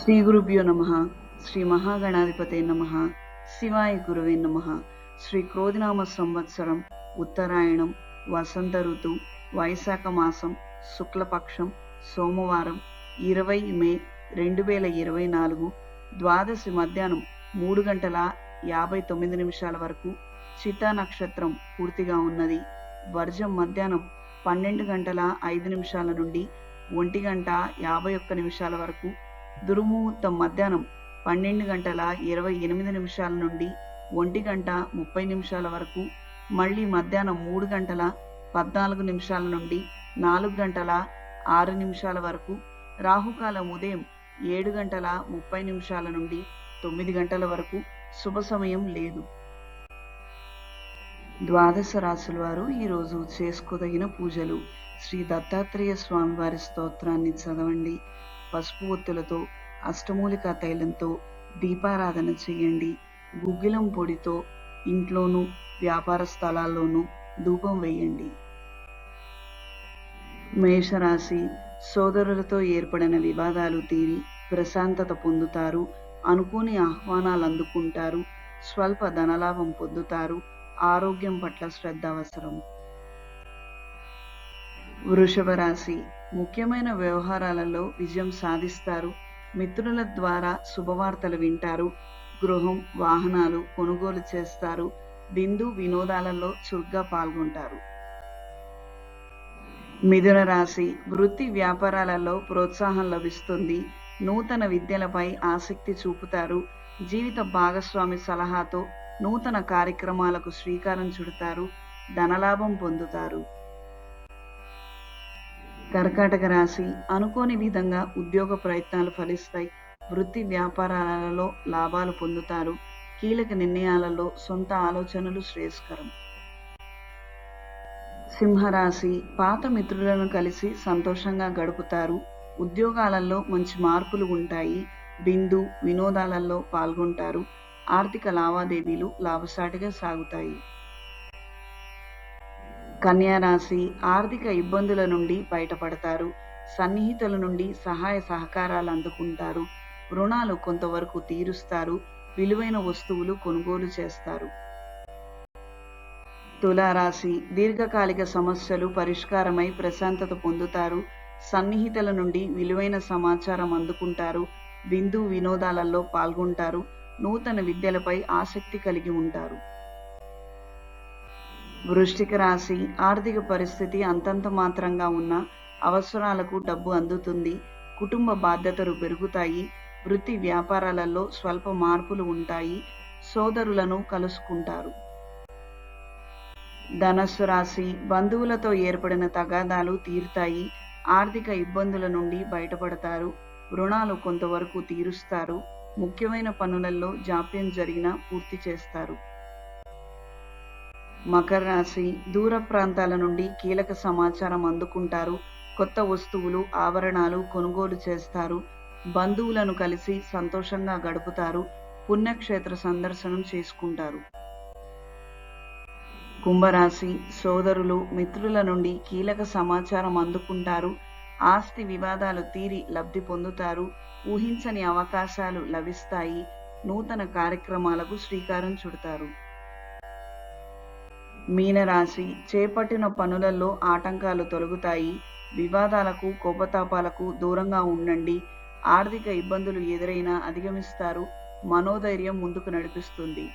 శ్రీ గురుభ్యో నమ శ్రీ మహాగణాధిపతే నమ శివాయ గురువే నమ. శ్రీ క్రోధినామ సంవత్సరం ఉత్తరాయణం వసంత ఋతు వైశాఖ మాసం శుక్లపక్షం సోమవారం ఇరవై మే రెండు వేల ఇరవై నాలుగు ద్వాదశి మధ్యాహ్నం మూడు గంటల యాభై తొమ్మిది నిమిషాల వరకు చితా నక్షత్రం పూర్తిగా ఉన్నది. వర్జం మధ్యాహ్నం పన్నెండు గంటల ఐదు నిమిషాల నుండి ఒంటి గంట యాభై ఒక్క నిమిషాల వరకు దుర్ముహూర్తం మధ్యాహ్నం పన్నెండు గంటల ఇరవై ఎనిమిది నిమిషాల నుండి ఒంటి గంట ముప్పై నిమిషాల వరకు మళ్ళీ మధ్యాహ్నం మూడు గంటల పద్నాలుగు నిమిషాల నుండి నాలుగు గంటల ఆరు నిమిషాల వరకు రాహుకాలం ఉదయం ఏడు గంటల ముప్పై నిమిషాల నుండి తొమ్మిది గంటల వరకు శుభ సమయం లేదు. ద్వాదశ రాశుల వారు ఈరోజు చేసుకోదగిన పూజలు. శ్రీ దత్తాత్రేయ స్వామివారి స్తోత్రాన్ని చదవండి. పసుపు ఒత్తులతో అష్టమూలిక తైలంతో దీపారాధన చేయండి. గుగ్గిలం పొడితో ఇంట్లోనూ వ్యాపార స్థలాల్లోనూ ధూపం వేయండి. మేషరాశి సోదరులతో ఏర్పడిన వివాదాలు తీరి ప్రశాంతత పొందుతారు. అనుకోని ఆహ్వానాలు అందుకుంటారు. స్వల్ప ధనలాభం పొందుతారు. ఆరోగ్యం పట్ల శ్రద్ధ అవసరం. వృషభ రాశి ముఖ్యమైన వ్యవహారాలలో విజయం సాధిస్తారు. మిత్రుల ద్వారా శుభవార్తలు వింటారు. గృహం వాహనాలు కొనుగోలు చేస్తారు. బిందు వినోదాలలో చురుగ్గా పాల్గొంటారు. మిథున రాశి. వృత్తి వ్యాపారాలలో ప్రోత్సాహం లభిస్తుంది. నూతన విద్యలపై ఆసక్తి చూపుతారు. జీవిత భాగస్వామి సలహాతో నూతన కార్యక్రమాలకు శ్రీకారం చుడతారు. ధనలాభం పొందుతారు. కర్కాటక రాశి అనుకోని విధంగా ఉద్యోగ ప్రయత్నాలు ఫలిస్తాయి. వృత్తి వ్యాపారాలలో లాభాలు పొందుతారు. కీలక నిర్ణయాలలో సొంత ఆలోచనలు శ్రేయస్కరం. సింహరాశి పాత మిత్రులను కలిసి సంతోషంగా గడుపుతారు. ఉద్యోగాలలో మంచి మార్పులు ఉంటాయి. బిందు వినోదాలలో పాల్గొంటారు. ఆర్థిక లావాదేవీలు లాభసాటిగా సాగుతాయి. కన్యా రాశి ఆర్థిక ఇబ్బందుల నుండి బయటపడతారు. సన్నిహితుల నుండి సహాయ సహకారాలు అందుకుంటారు. రుణాలు కొంతవరకు తీరుస్తారు. విలువైన వస్తువులు కొనుగోలు చేస్తారు. తులారాశి దీర్ఘకాలిక సమస్యలు పరిష్కారమై ప్రశాంతత పొందుతారు. సన్నిహితుల నుండి విలువైన సమాచారం అందుకుంటారు. బిందు వినోదాలలో పాల్గొంటారు. నూతన విద్యలపై ఆసక్తి కలిగి ఉంటారు. వృష్టిక రాశి ఆర్థిక పరిస్థితి అంతంత మాత్రంగా ఉన్న అవసరాలకు డబ్బు అందుతుంది. కుటుంబ బాధ్యతలు పెరుగుతాయి. వృత్తి వ్యాపారాలలో స్వల్ప మార్పులు ఉంటాయి. సోదరులను కలుసుకుంటారు. ధనస్సు రాశి బంధువులతో ఏర్పడిన తగాదాలు తీరుతాయి. ఆర్థిక ఇబ్బందుల నుండి బయటపడతారు. రుణాలు కొంతవరకు తీరుస్తారు. ముఖ్యమైన పనులలో జాప్యం జరిగినా పూర్తి చేస్తారు. మకర రాశి దూర ప్రాంతాల నుండి కీలక సమాచారం అందుకుంటారు. కొత్త వస్తువులు ఆభరణాలు కొనుగోలు చేస్తారు. బంధువులను కలిసి సంతోషంగా గడుపుతారు. పుణ్యక్షేత్ర సందర్శనం చేసుకుంటారు. కుంభరాశి సోదరులు మిత్రుల నుండి కీలక సమాచారం అందుకుంటారు. ఆస్తి వివాదాలు తీరి లబ్ధి పొందుతారు. ఊహించని అవకాశాలు లభిస్తాయి. నూతన కార్యక్రమాలకు శ్రీకారం చుడతారు. మీనరాశి చేపట్టిన పనులలో ఆటంకాలు తొలగుతాయి. వివాదాలకు కోపతాపాలకు దూరంగా ఉండండి. ఆర్థిక ఇబ్బందులు ఎదురైనా అధిగమిస్తారు. మనోధైర్యం ముందుకు నడిపిస్తుంది.